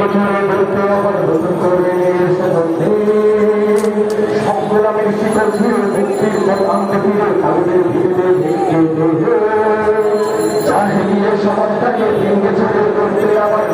প্রচারে বলতে আবার নতুন করে সম্বন্ধে সংগ্রামের শিকল ছিল মুক্তির সর্বান্ত ফিরে তাদের ভিড়ে ভেঙে চাহিয়ে সমাজটাকে ভেঙে ছেড়ে করতে আবার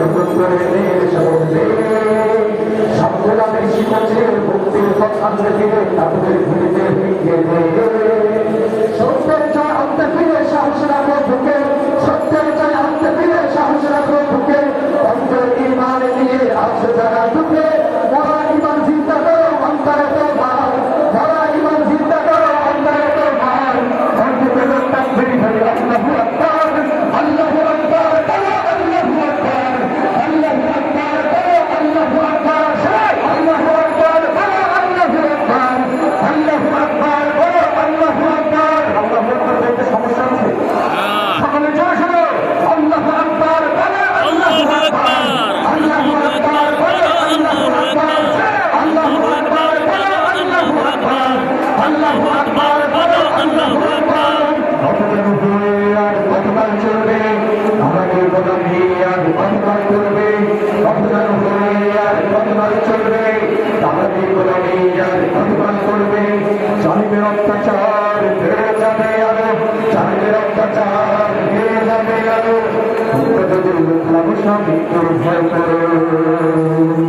তাদের মুখ ভয় করে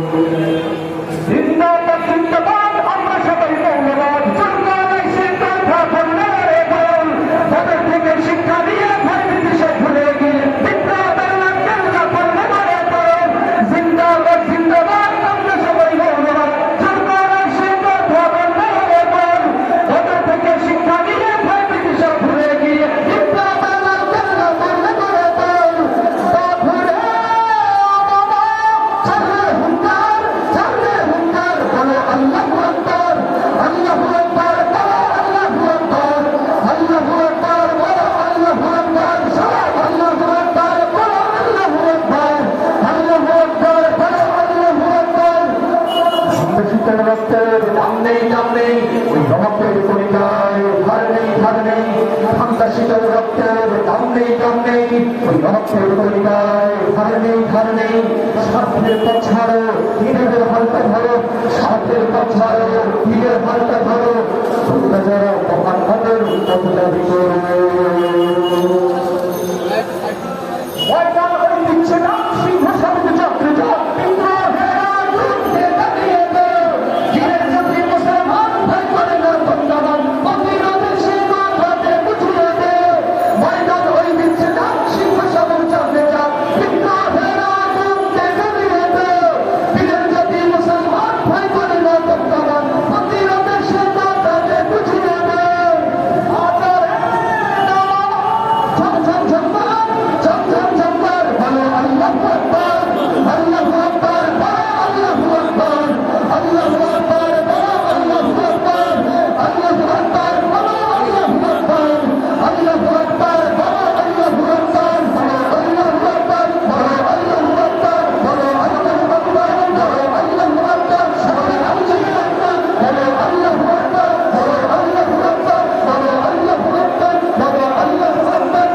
শীতের রাস্তার সামনেই সামনেই ওই রক্তের কণিকায় ধার নেই ধার নেই ঠান্ডা শীতের রক্তের সামনেই সামনেই ওই রক্তের কণিকায় ধার নেই ধার নেই স্বার্থের পথ ছাড়ো নিজেদের হালকা ধরো। স্বার্থের পথ ছাড়ো নিজের হালকা ধরো যারা